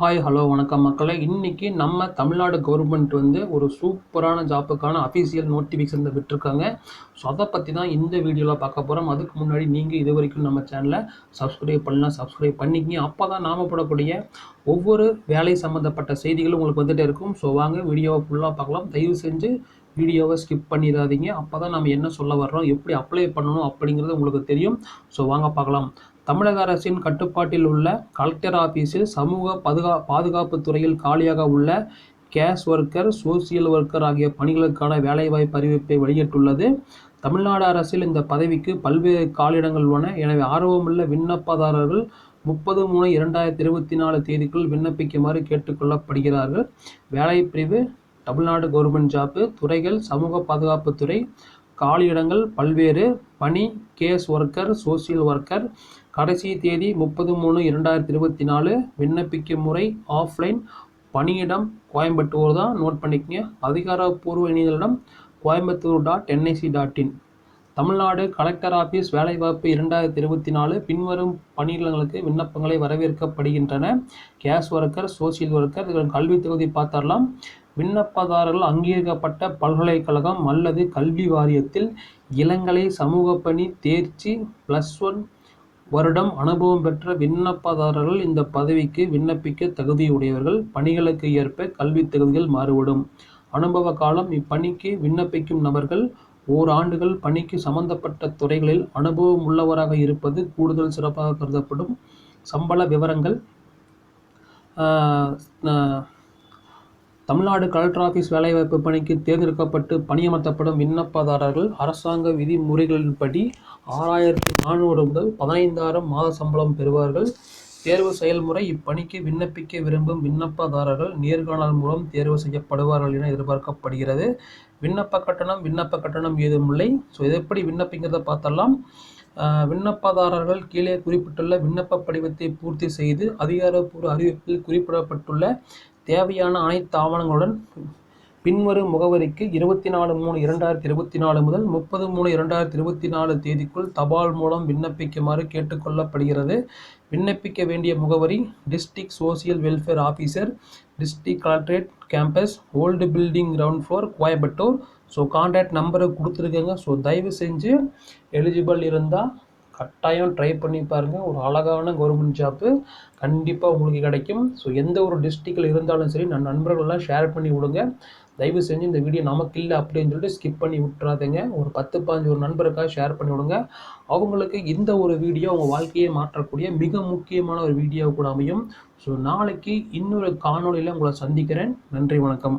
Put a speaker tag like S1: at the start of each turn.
S1: Hi hello வணக்கம் மக்களே. இன்னைக்கு நம்ம தமிழ்நாடு கவர்மெண்ட் வந்து ஒரு சூப்பரான ஜாப்புக்கான அஃபீஷியல் நோட்டிஃபிகேஷன் விட்டுருக்காங்க. ஸோ அதை பற்றி தான் இந்த வீடியோவில் பார்க்க போகிறோம் அதுக்கு முன்னாடி நீங்கள் இது வரைக்கும் நம்ம சேனலை சப்ஸ்கிரைப் பண்ணலாம் சப்ஸ்கிரைப் பண்ணிக்கிங்க. அப்போ தான் நாம போடக்கூடிய ஒவ்வொரு வேலை சம்மந்தப்பட்ட செய்திகளும் உங்களுக்கு வந்துகிட்டே இருக்கும். ஸோ வாங்க வீடியோவை ஃபுல்லாக பார்க்கலாம். தயவு செஞ்சு வீடியோவை ஸ்கிப் பண்ணிடாதீங்க. அப்போ தான் நம்ம என்ன சொல்ல வர்றோம் எப்படி அப்ளை பண்ணணும் அப்படிங்கிறது உங்களுக்கு தெரியும். ஸோ வாங்க பார்க்கலாம். தமிழக அரசின் கட்டுப்பாட்டில் உள்ள கலெக்டர் ஆஃபீஸில் சமூக பாதுகா பாதுகாப்பு துறையில் காலியாக உள்ள கேஷ் ஒர்க்கர் சோசியல் ஒர்க்கர் ஆகிய பணிகளுக்கான வேலைவாய்ப்பு அறிவிப்பை வெளியிட்டுள்ளது. தமிழ்நாடு அரசில் இந்த பதவிக்கு பல்வேறு காலிடங்கள் உள்ளன. எனவே ஆர்வமுள்ள விண்ணப்பதாரர்கள் முப்பது மூணு இரண்டாயிரத்தி இருபத்தி நாலு தேதிக்குள் விண்ணப்பிக்குமாறு கேட்டுக்கொள்ளப்படுகிறார்கள் வேலை பிரிவு தமிழ்நாடு கவர்மெண்ட் ஜாப்பு துறைகள் சமூக பாதுகாப்பு துறை காலியிடங்கள் பல்வேறு பணி கேஸ் ஒர்க்கர் சோசியல் ஒர்க்கர் கடைசி தேதி முப்பது மூணு இரண்டாயிரத்தி இருபத்தி நாலு. விண்ணப்பிக்கும் முறை ஆஃப்லைன் பணியிடம் கோயம்புத்தூர் தான். நோட் பண்ணிக்கங்க. அதிகாரப்பூர்வ இணையதளம் Coimbatore dot NIC dot in Tamil Nadu collector office வேலைவாய்ப்பு இரண்டாயிரத்தி இருபத்தி நாலு. பின்வரும் பணியிடங்களுக்கு விண்ணப்பங்களை வரவேற்கப்படுகின்றன. கேஸ் ஒர்க்கர் சோசியல் ஒர்க்கர் இதன் கல்வி தொகுதி பார்த்தரலாம் விண்ணப்பதாரர்கள் அங்கீகரிக்கப்பட்ட பல்கலைக்கழகம் அல்லது கல்வி வாரியத்தில் இளங்கலை சமூக பணி தேர்ச்சி ப்ளஸ் ஒன் வருடம் அனுபவம் பெற்ற விண்ணப்பதாரர்கள் இந்த பதவிக்கு விண்ணப்பிக்க தகுதியுடையவர்கள். பணிகளுக்கு ஏற்ப கல்வி தகுதிகள் மாறுபடும். அனுபவ காலம் இப்பணிக்கு விண்ணப்பிக்கும் நபர்கள் ஓராண்டுகள் பணிக்கு சம்பந்தப்பட்ட துறைகளில் அனுபவம் உள்ளவராக இருப்பது கூடுதல் சிறப்பாக கருதப்படும். சம்பள விவரங்கள் தமிழ்நாடு கலெக்டர் ஆஃபீஸ் வேலைவாய்ப்பு பணிக்கு தேர்ந்தெடுக்கப்பட்டு பணியமர்த்தப்படும் விண்ணப்பதாரர்கள் அரசாங்க விதிமுறைகளின்படி ஆறாயிரத்தி நானூறு முதல் பதினைந்தாயிரம் மாத சம்பளம் பெறுவார்கள். தேர்வு செயல்முறை இப்பணிக்கு விண்ணப்பிக்க விரும்பும் விண்ணப்பதாரர்கள் நேர்காணல் மூலம் தேர்வு செய்யப்படுவார்கள் என எதிர்பார்க்கப்படுகிறது. விண்ணப்ப கட்டணம் விண்ணப்ப கட்டணம் ஏதுமில்லை ஸோ இதை எப்படி விண்ணப்பிங்கிறத பார்த்தலாம் விண்ணப்பதாரர்கள் கீழே குறிப்பிட்டுள்ள விண்ணப்ப படிவத்தை பூர்த்தி செய்து அதிகாரப்பூர்வ அறிவிப்பில் குறிப்பிடப்பட்டுள்ள தேவையான அனைத்து ஆவணங்களுடன் பின்வரும் முகவரிக்கு இருபத்தி நாலு மூணு இரண்டாயிரத்தி இருபத்தி நாலு முதல் முப்பது மூணு இரண்டாயிரத்தி இருபத்தி நாலு தேதிக்குள் தபால் மூலம் விண்ணப்பிக்குமாறு கேட்டுக்கொள்ளப்படுகிறது. விண்ணப்பிக்க வேண்டிய முகவரி district social welfare officer district collectorate campus old building ground floor Coimbatore. So contact நம்பரை கொடுத்துருக்கேங்க. ஸோ தயவு செஞ்சு எலிஜிபிள் இருந்தால் கட்டாயம் ட்ரை பண்ணி பாருங்கள் ஒரு அழகான கவர்மெண்ட் ஜாப்பு கண்டிப்பாக உங்களுக்கு கிடைக்கும். ஸோ எந்த ஒரு டிஸ்ட்ரிக்டில் இருந்தாலும் சரி நான் நண்பர்கள்லாம் ஷேர் பண்ணி விடுங்க. தயவு செஞ்சு இந்த வீடியோ நமக்கு இல்லை அப்படின்னு சொல்லிட்டு ஸ்கிப் பண்ணி விட்டுறாதீங்க. ஒரு பத்து பாஞ்சு ஒரு நண்பருக்காக ஷேர் பண்ணி விடுங்க. அவங்களுக்கு இந்த ஒரு வீடியோ அவங்க வாழ்க்கையை மாற்றக்கூடிய மிக முக்கியமான ஒரு வீடியோ கூட அமையும். ஸோ நாளைக்கு இன்னொரு காணொலியில் உங்களை சந்திக்கிறேன். நன்றி வணக்கம்.